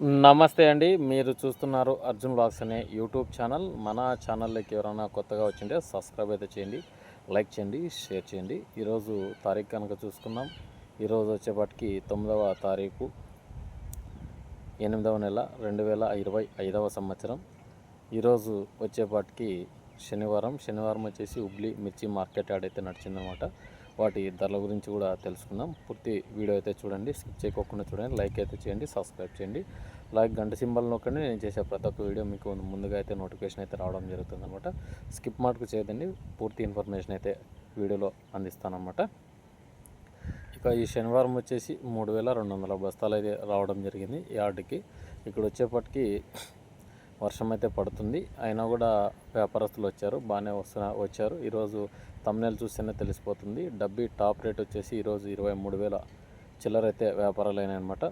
నమస్తే అండి. మీరు చూస్తున్నారు అర్జున్ బ్లాగ్స్ అనే యూట్యూబ్ ఛానల్. మన ఛానల్లోకి ఎవరైనా కొత్తగా వచ్చింటే సబ్స్క్రైబ్ అయితే చేయండి లైక్ చేయండి షేర్ చేయండి. ఈరోజు తారీఖు కనుక చూసుకుందాం. ఈరోజు వచ్చేపాటికి తొమ్మిదవ తారీఖు ఎనిమిదవ నెల రెండు వేల ఇరవై ఐదవ సంవత్సరం. ఈరోజు వచ్చేపాటికి శనివారం. శనివారం వచ్చేసి ఉబ్లీ మిర్చి మార్కెట్ యాడ్ అయితే నడిచిందనమాట. వాటి ధరల గురించి కూడా తెలుసుకుందాం. పూర్తి వీడియో అయితే చూడండి. స్కిప్ చేయకోకుండా చూడండి. లైక్ అయితే చేయండి. సబ్స్క్రైబ్ చేయండి. లైక్ గంట సింబల్ నొక్కండి. నేను చేసే ప్రతి ఒక్క వీడియో మీకు ముందుగా అయితే నోటిఫికేషన్ అయితే రావడం జరుగుతుంది అనమాట స్కిప్ మార్కు చేయదండి పూర్తి ఇన్ఫర్మేషన్ అయితే వీడియోలో అందిస్తానమాట ఇక ఈ శనివారం వచ్చేసి మూడు వేల రెండు వందల బస్తాలు అయితే రావడం జరిగింది యార్డ్కి ఇక్కడ వచ్చేప్పటికి వర్షం అయితే పడుతుంది. అయినా కూడా వ్యాపారస్తులు వచ్చారు. బాగానే వస్తున్న వచ్చారు. ఈరోజు తమ్నేలు చూస్తేనే తెలిసిపోతుంది. డబ్బీ టాప్ రేట్ వచ్చేసి ఈరోజు ఇరవై మూడు వేల చిల్లర అయితే వ్యాపారాలు అనమాట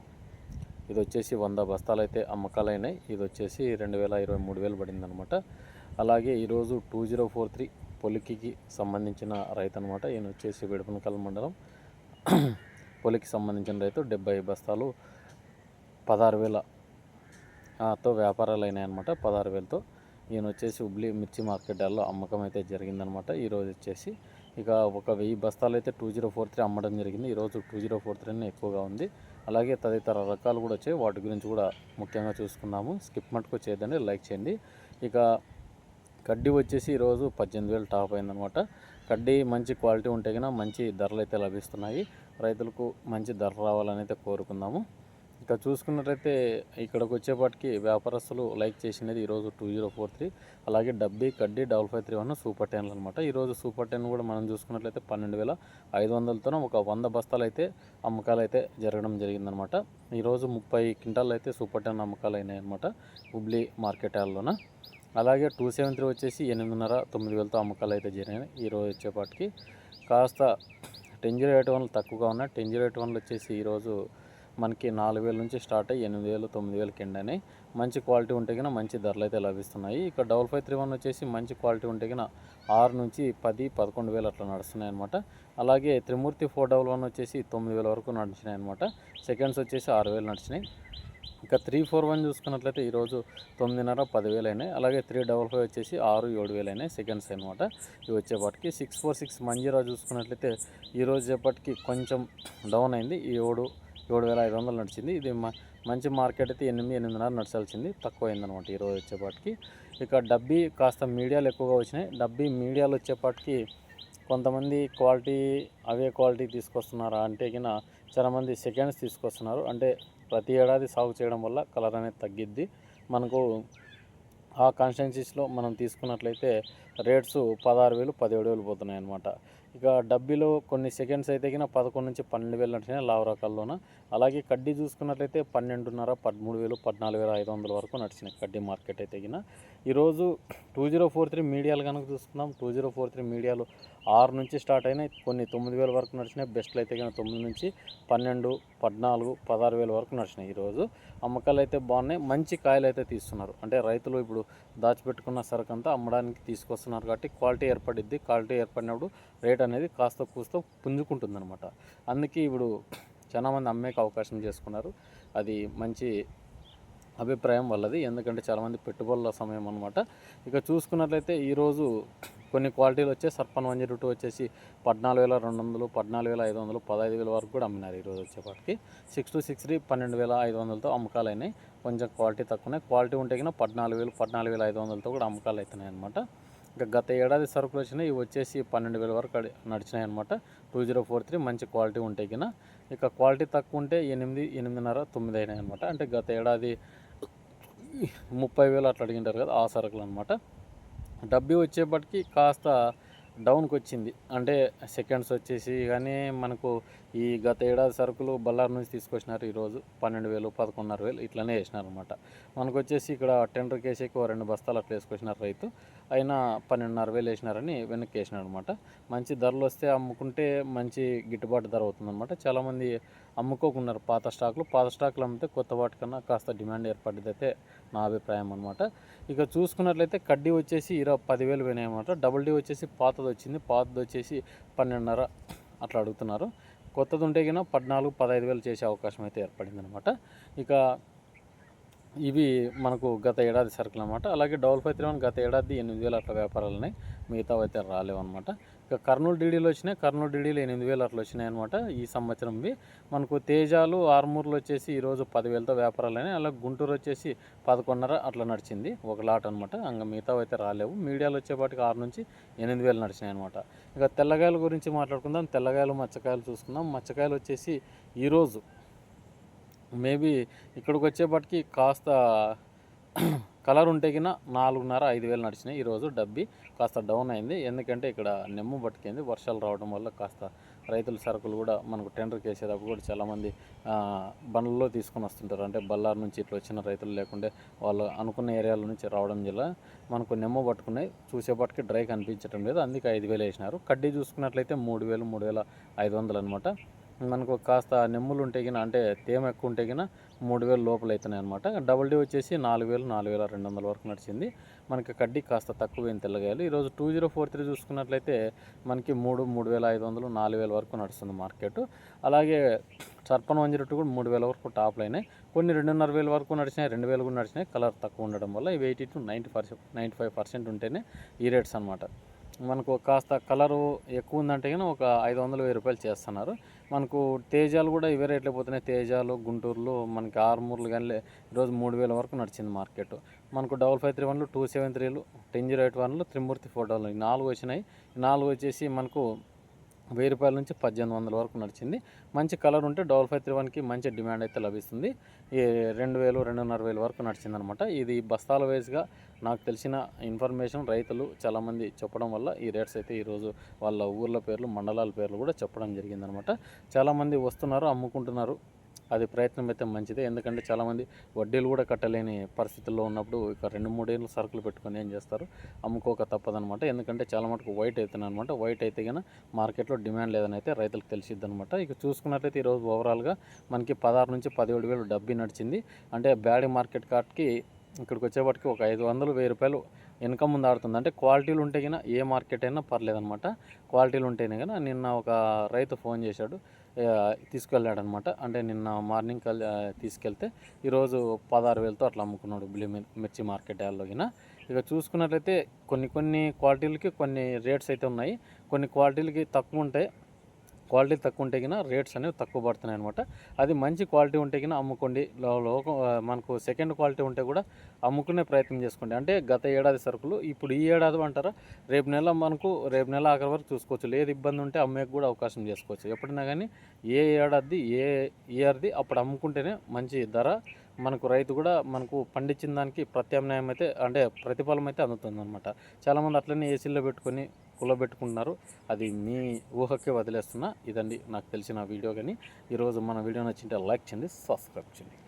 ఇది వచ్చేసి వంద బస్తాలు అయితే అమ్మకాలు అయినాయి ఇది వచ్చేసి రెండు వేల ఇరవై మూడు వేలు పడింది అనమాట అలాగే ఈరోజు టూ జీరో ఫోర్ త్రీ పొలికికి సంబంధించిన రైతు అనమాట ఈయన వచ్చేసి విడపనకల్ మండలం పొలికి సంబంధించిన రైతు డెబ్బై బస్తాలు పదహారు వేలతో వ్యాపారాలు అయినాయి అనమాట పదహారు వేలతో. ఈయన వచ్చేసి హుబ్లీ మిర్చి మార్కెట్లలో అమ్మకం అయితే జరిగిందనమాట ఈరోజు వచ్చేసి ఇక ఒక వెయ్యి బస్తాలు అయితే టూ జీరో ఫోర్ త్రీ అమ్మడం జరిగింది. ఈరోజు టూ జీరో ఫోర్ త్రీ ఎక్కువగా ఉంది. అలాగే తదితర రకాలు కూడా వచ్చాయి. వాటి గురించి కూడా ముఖ్యంగా చూసుకున్నాము స్కిప్ మటుకు చేయదండి లైక్ చేయండి. ఇక కడ్డీ వచ్చేసి ఈరోజు పద్దెనిమిది వేలు టాప్ అయిందనమాట. కడ్డీ మంచి క్వాలిటీ ఉంటే కన్నా మంచి ధరలు అయితే లభిస్తున్నాయి. రైతులకు మంచి ధర రావాలని అయితే కోరుకుందాము. ఇక చూసుకున్నట్లయితే ఇక్కడికి వచ్చేపాటికి వ్యాపారస్తులు లైక్ చేసినది ఈరోజు టూ జీరో ఫోర్ త్రీ అలాగే డబ్బీ కడ్డీ double five three one super టెన్లు అనమాట ఈరోజు సూపర్ టెన్ కూడా మనం చూసుకున్నట్లయితే పన్నెండు వేల ఐదు వందలతో ఒక వంద బస్తాలు అయితే అమ్మకాలు అయితే జరగడం జరిగిందనమాట ఈరోజు ముప్పై క్వింటాల్ అయితే సూపర్ టెన్ అమ్మకాలు అయినాయి అనమాట హుబ్లీ మార్కెట్ యార్డ్లోన అలాగే టూ సెవెన్ త్రీ వచ్చేసి ఎనిమిదిన్నర తొమ్మిది వేలతో అమ్మకాలు అయితే జరిగినాయి ఈరోజు వచ్చేపాటికి. కాస్త టెంజర్ ఎయిట్ వన్లు తక్కువగా ఉన్నాయి. టెంజర్ ఎయిట్ వన్లు వచ్చేసి ఈరోజు మనకి నాలుగు వేల నుంచి స్టార్ట్ అయ్యి ఎనిమిది వేలు తొమ్మిది వేలు కిందనే మంచి క్వాలిటీ ఉంటే కన్నా మంచి ధరలు అయితే లభిస్తున్నాయి. ఇక డబల్ ఫైవ్ త్రీ వన్ వచ్చేసి మంచి క్వాలిటీ ఉంటే కన్నా ఆరు నుంచి పది పదకొండు వేలు అట్లా నడుస్తున్నాయి అనమాట అలాగే త్రిమూర్తి ఫోర్ డబల్ వన్ వచ్చేసి తొమ్మిది వేల వరకు నడిచినాయి అనమాట సెకండ్స్ వచ్చేసి ఆరు వేలు నడిచినాయి. ఇంకా త్రీ ఫోర్ వన్ చూసుకున్నట్లయితే ఈరోజు తొమ్మిదిన్నర పదివేలు అయినాయి. అలాగే త్రీ డబల్ ఫైవ్ వచ్చేసి ఆరు ఏడు వేలు అయినాయి సెకండ్స్ అనమాట ఇవి వచ్చేపాటికి సిక్స్ ఫోర్ సిక్స్ మంజీరా చూసుకున్నట్లయితే ఈరోజు చేపటికి కొంచెం డౌన్ అయింది. ఈ ఏడు ఏడు వేల ఐదు వందలు నడిచింది. ఇది మ- మంచి మార్కెట్ అయితే ఎనిమిది ఎనిమిదిన్నర నడిచాల్సింది. తక్కువ అయిందనమాట ఈరోజు వచ్చేపాటికి. ఇక డబ్బీ కాస్త మీడియాలు ఎక్కువగా వచ్చినాయి. డబ్బీ మీడియాలు వచ్చేపాటికి కొంతమంది క్వాలిటీ అవే క్వాలిటీ తీసుకొస్తున్నారా అంటే కిన చాలామంది సెకండ్స్ తీసుకొస్తున్నారు. అంటే ప్రతి ఏడాది సాగు చేయడం వల్ల కలర్ అనేది తగ్గిద్ది. మనకు ఆ కాన్స్టెన్సీస్లో మనం తీసుకున్నట్లయితే రేట్స్ పదహారు వేలు పదిహేడు వేలు పోతున్నాయి అనమాట ఇక డబ్బీలో కొన్ని సెకండ్స్ అయితే కిన పదకొండు నుంచి పన్నెండు వేలు నడిచినాయి లావు రకాల్లోన. అలాగే కడ్డీ చూసుకున్నట్లయితే పన్నెండున్నర పదమూడు వేలు పద్నాలుగు వేల ఐదు వందల వరకు నడిచినాయి కడ్డీ మార్కెట్ అయితే కిన ఈరోజు టూ జీరో ఫోర్ త్రీ మీడియాలు కనుక చూసుకుందాం. టూ జీరో ఫోర్ త్రీ మీడియాలు ఆరు నుంచి స్టార్ట్ అయినాయి. కొన్ని తొమ్మిది వేల వరకు నడిచినాయి. బెస్ట్లు అయితే కనుక తొమ్మిది నుంచి పన్నెండు పద్నాలుగు పదహారు వేల వరకు నడిచినాయి ఈరోజు. అమ్మకాలు అయితే బాగున్నాయి. మంచి కాయలు అయితే తీస్తున్నారు. అంటే రైతులు ఇప్పుడు దాచిపెట్టుకున్న సరుకు అంతా అమ్మడానికి తీసుకొస్తున్నారు కాబట్టి క్వాలిటీ ఏర్పడిద్ది. క్వాలిటీ ఏర్పడినప్పుడు రేట్ అనేది కాస్త కూస్త పుంజుకుంటుంది అనమాట అందుకే ఇప్పుడు చాలామంది అమ్మేకి అవకాశం చేసుకున్నారు. అది మంచి అభిప్రాయం వల్లది ఎందుకంటే చాలామంది పెట్టుబడుల సమయం అనమాట ఇక చూసుకున్నట్లయితే ఈరోజు కొన్ని క్వాలిటీలు వచ్చే సర్పన్ వన్ జీరో టూ వచ్చేసి పద్నాలుగు వేల రెండు వందలు పద్నాలుగు వేల ఐదు వందలు పదహైదు వేల వరకు కూడా అమ్మినారు ఈరోజు వచ్చేపాటికి. సిక్స్ టు సిక్స్ త్రీ పన్నెండు వేల ఐదు వందలతో అమ్మకాలు అయినాయి కొంచెం క్వాలిటీ తక్కువనే. క్వాలిటీ ఉంటే కన్నా పద్నాలుగు వేలు పద్నాలుగు వేల ఐదు వందలతో కూడా అమ్మకాలు అవుతున్నాయి అనమాట ఇంకా గత ఏడాది సరుకులు వచ్చినాయి ఇవి వచ్చేసి పన్నెండు వేల వరకు నడిచినాయి అనమాట టూ జీరో ఫోర్ త్రీ మంచి క్వాలిటీ ఉంటాయి కింద ఇక క్వాలిటీ తక్కువ ఉంటే ఎనిమిది ఎనిమిదిన్నర తొమ్మిది అయినాయి అనమాట అంటే గత ఏడాది ముప్పై వేలు అట్లా అడిగింటారు కదా ఆ సరుకులు అనమాట డబ్బీ వచ్చేప్పటికి కాస్త డౌన్కి వచ్చింది. అంటే సెకండ్స్ వచ్చేసి కానీ మనకు ఈ గత ఏడాది సరుకులు బళ్ళారి నుంచి తీసుకొచ్చినారు ఈరోజు పన్నెండు వేలు పదకొండున్నర వేలు ఇట్లనే వేసినారు అనమాట మనకు వచ్చేసి ఇక్కడ టెండర్ కేసీకి ఓ రెండు బస్తాలు అట్లా వేసుకొచ్చినారు రైతు. అయినా పన్నెండున్నర వేలు వేసినారని వెనక్కి వేసినారు అనమాట మంచి ధరలు వస్తే అమ్ముకుంటే మంచి గిట్టుబాటు ధర అవుతుందన్నమాట చాలామంది అమ్ముకోకున్నారు పాత స్టాకులు. పాత స్టాకులు అమ్మితే కొత్త వాటి కన్నా కాస్త డిమాండ్ ఏర్పడింది అయితే నా అభిప్రాయం అనమాట. ఇక చూసుకున్నట్లయితే కడ్డీ వచ్చేసి ఇరవై పదివేలు పోయినాయి అనమాట డబుల్ డీ వచ్చేసి పాతది వచ్చింది. పాతది వచ్చేసి పన్నెండున్నర అట్లా అడుగుతున్నారు. కొత్తది ఉంటే కన్నా పద్నాలుగు పదహైదు వేలు చేసే అవకాశం అయితే ఏర్పడింది అనమాట ఇక ఇవి మనకు గత ఏడాది సరుకులు అనమాట అలాగే డబల్ ఫైవ్ త్రీ వన్ గత ఏడాది ఎనిమిది వేలు అట్లా వ్యాపారాలు ఉన్నాయి. మిగతా అయితే రాలేవు అనమాట ఇక కర్నూలు డీడీలు వచ్చినాయి. కర్నూలు డీడీలు ఎనిమిది వేలు అట్లా వచ్చినాయి అనమాట ఈ సంవత్సరంవి. మనకు తేజాలు ఆర్మూర్లు వచ్చేసి ఈరోజు పదివేలతో వ్యాపారాలు అయినాయి. అలాగే గుంటూరు వచ్చేసి పదకొండున్నర అట్లా నడిచింది. ఒక లాట్ అనమాట ఇంకా మిగతా అయితే రాలేవు. మీడియాలు వచ్చేపాటికి ఆరు నుంచి ఎనిమిది వేలు నడిచినాయి అనమాట ఇక తెల్లగాయల గురించి మాట్లాడుకుందాం. తెల్లగాయలు మచ్చకాయలు చూసుకుందాం. మచ్చకాయలు వచ్చేసి ఈరోజు మేబీ ఇక్కడికి వచ్చేపటికి కాస్త కలర్ ఉంటే కింద నాలుగున్నర ఐదు వేలు నడిచినాయి. ఈరోజు డబ్బి కాస్త డౌన్ అయింది. ఎందుకంటే ఇక్కడ నెమ్ము పట్టుకుంది. వర్షాలు రావడం వల్ల కాస్త రైతుల సరుకులు కూడా మనకు టెండర్కి వేసేటప్పుడు కూడా చాలామంది బండ్లలో తీసుకొని వస్తుంటారు. అంటే బల్లార్ నుంచి ఇట్లా వచ్చిన రైతులు లేకుంటే వాళ్ళు అనుకున్న ఏరియాల నుంచి రావడం వల్ల మనకు నెమ్మ పట్టుకున్నాయి. చూసేపటికి డ్రై కనిపించడం లేదు. అందుకే ఐదు వేలు వేసినారు. కడ్డీ చూసుకున్నట్లయితే మూడు వేలు మూడు వేల ఐదు వందలు అనమాట మనకు కాస్త నెమ్ములు ఉంటే కినా అంటే తేమ ఎక్కువ ఉంటే కినా మూడు వేలు లోపల అవుతున్నాయి అనమాట డబుల్ డీ వచ్చేసి నాలుగు వేలు నాలుగు వేల రెండు వందల వరకు నడిచింది. మనకి కడ్డీ కాస్త తక్కువ తెల్లగాయలు. ఈరోజు టూ జీరో ఫోర్ త్రీ చూసుకున్నట్లయితే మనకి మూడు మూడు వేల ఐదు వందలు నాలుగు వేల వరకు నడుస్తుంది మార్కెట్. అలాగే సర్పన్ వన్ జీరో టూ కూడా మూడు వేల వరకు టాప్లు అయినాయి. కొన్ని రెండున్నర వేల వరకు నడిచినాయి రెండు వేలు కూడా నడిచినాయి. కలర్ తక్కువ ఉండడం వల్ల ఇవి eighty two ninety percent ninety five percent ఉంటేనే ఈ రేట్స్ అనమాట మనకు కాస్త కలరు ఎక్కువ ఉందంటే కానీ ఒక ఐదు వందలు వెయ్యి రూపాయలు చేస్తున్నారు. మనకు తేజాలు కూడా ఇవే రేట్లు పోతున్నాయి. తేజాలు గుంటూరులో మనకి ఆరుమూరులు కానీ ఈరోజు మూడు వేల వరకు నడిచింది మార్కెట్. మనకు డబల్ ఫైవ్ త్రీ వన్లు టూ సెవెన్ త్రీలు టెన్ జీరో ఎయిట్ వన్లు త్రిమూర్తి ఫోటోలు ఈ నాలుగు వచ్చినాయి. నాలుగు వచ్చేసి మనకు వెయ్యి రూపాయల నుంచి పద్దెనిమిది వందల వరకు నడిచింది. మంచి కలర్ ఉంటే డబల్ ఫైవ్ త్రీ వన్కి మంచి డిమాండ్ అయితే లభిస్తుంది. ఈ రెండు వేలు రెండున్నర వేలు వరకు నడిచింది అనమాట ఇది బస్తాల వైజ్గా నాకు తెలిసిన ఇన్ఫర్మేషన్ రైతులు చాలామంది చెప్పడం వల్ల ఈ రేట్స్ అయితే ఈరోజు వాళ్ళ ఊర్ల పేర్లు మండలాల పేర్లు కూడా చెప్పడం జరిగిందనమాట. చాలామంది వస్తున్నారు అమ్ముకుంటున్నారు. అది ప్రయత్నం అయితే మంచిదే. ఎందుకంటే చాలామంది వడ్డీలు కూడా కట్టలేని పరిస్థితుల్లో ఉన్నప్పుడు ఇక రెండు మూడేళ్ళు సరుకులు పెట్టుకొని ఏం చేస్తారు? అమ్ముకోక తప్పదనమాట ఎందుకంటే చాలా మటుకు వైట్ అవుతుంది అనమాట వైట్ అయితే కానీ మార్కెట్లో డిమాండ్ లేదని అయితే రైతులకు తెలిసిద్ది అనమాట ఇక చూసుకున్నట్లయితే ఈరోజు ఓవరాల్గా మనకి పదహారు నుంచి పదిహేడు వేలు డబ్బి నడిచింది. అంటే బ్యాడీ మార్కెట్ కార్ట్కి ఇక్కడికి వచ్చేపటికి ఒక ఐదు వందలు వెయ్యి రూపాయలు ఇన్కమ్ ముందు ఆడుతుంది. అంటే క్వాలిటీలు ఉంటే కన్నా ఏ మార్కెట్ అయినా పర్లేదనమాట క్వాలిటీలు ఉంటేనే కానీ నిన్న ఒక రైతు ఫోన్ చేశాడు. తీసుకెళ్ళాడనమాట. తీసుకెళ్ళాడు అనమాట అంటే నిన్న మార్నింగ్ కల్ తీసుకెళ్తే ఈరోజు పదహారు వేలతో అట్లా అమ్ముకున్నాడు బ్లూ మిర్చి మార్కెట్ యార్డ్లోగిన ఇక చూసుకున్నట్లయితే కొన్ని కొన్ని క్వాలిటీలకి కొన్ని రేట్స్ అయితే ఉన్నాయి. కొన్ని క్వాలిటీలకి తక్కువ ఉంటాయి క్వాలిటీ తక్కువ ఉంటే కినా రేట్స్ అనేవి తక్కువ పడుతున్నాయి అనమాట అది మంచి క్వాలిటీ ఉంటే కినా అమ్ముకోండి. లో- లోకం మనకు సెకండ్ క్వాలిటీ ఉంటే కూడా అమ్ముకునే ప్రయత్నం చేసుకోండి. అంటే గత ఏడాది సరుకులు ఇప్పుడు ఈ ఏడాది అంటారా రేపు నెల మనకు రేపు నెల ఆఖరి వరకు చూసుకోవచ్చు. లేదు ఇబ్బంది ఉంటే అమ్మేకి కూడా అవకాశం చేసుకోవచ్చు. ఎప్పుడైనా కానీ ఏ ఏడాది ఏ ఇయర్ది అప్పుడు అమ్ముకుంటేనే మంచి ధర మనకు రైతు కూడా మనకు పండించిన దానికి ప్రత్యామ్నాయం అయితే అంటే ప్రతిఫలం అయితే అందుతుంది అనమాట చాలామంది అట్లనే ఏసీలో పెట్టుకొని కులబెట్టుకుంటున్నారు. అది మీ ఊహకే వదిలేస్తున్నా. ఇదండి నాకు తెలిసిన వీడియో కానీ. ఈరోజు మన వీడియో నచ్చింటే లైక్ చేయండి సబ్స్క్రైబ్ చేయండి.